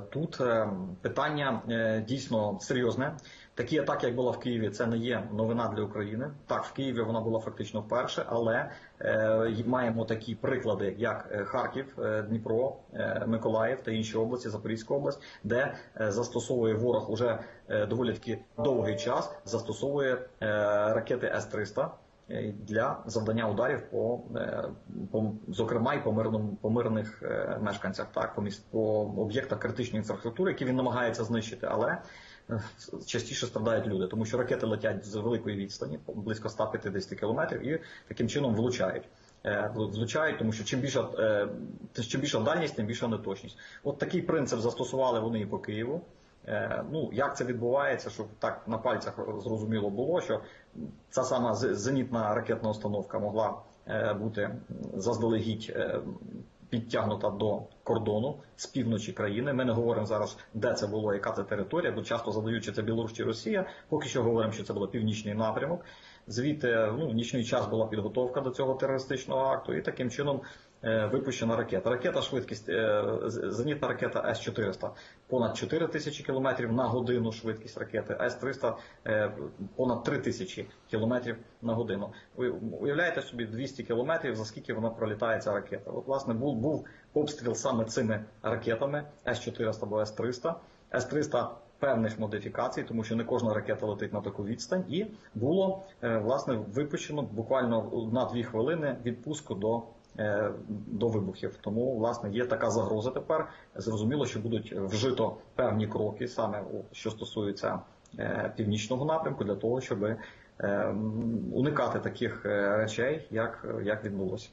Тут е, питання е, дійсно серйозне. Такі атаки, як була в Києві, це не є новина для України. Так, в Києві вона була фактично вперше, але е, маємо такі приклади, як е, Харків, Дніпро, Миколаїв та інші області, Запорізька область, де застосовує ворог уже доволі таки довгий час, застосовує ракети С-300 е, для завдання ударів по, е, по зокрема і по мирному по мирних е, мешканцях, так по міст по об'єктах критичної інфраструктури, які він намагається знищити, але е, частіше страдають люди, тому що ракети летять з великої відстані, близько 150 кілометрів, і таким чином влучають. Е, Влучають, тому що чим більша е, чим більша дальність, тим більша неточність. От такий принцип застосували вони і по Києву. Е, Ну, як це відбувається, щоб так на пальцях зрозуміло було, що ця сама зенітна ракетна установка могла е, бути заздалегідь е, підтягнута до кордону з півночі країни. Ми не говоримо зараз, де це було, яка це територія, бо часто задають, чи це Білорусь чи Росія. Поки що говоримо, що це було північний напрямок. Звідти ну, в нічний час була підготовка до цього терористичного акту, і таким чином випущена ракета. Ракета швидкість, е, зенітна ракета С-400 понад 4 тисячі кілометрів на годину швидкість ракети, С-300 е, понад 3 тисячі кілометрів на годину. Ви уявляєте собі 200 кілометрів, за скільки вона пролітає ця ракета. От, власне, був, був обстріл саме цими ракетами С-400 або С-300. С-300 певних модифікацій, тому що не кожна ракета летить на таку відстань, і було е, власне випущено буквально на дві хвилини відпуску до. Е, До вибухів, тому власне є така загроза тепер. Зрозуміло, що будуть вжито певні кроки саме що стосується е, північного напрямку, для того, щоб е, уникати таких речей, як, як відбулося.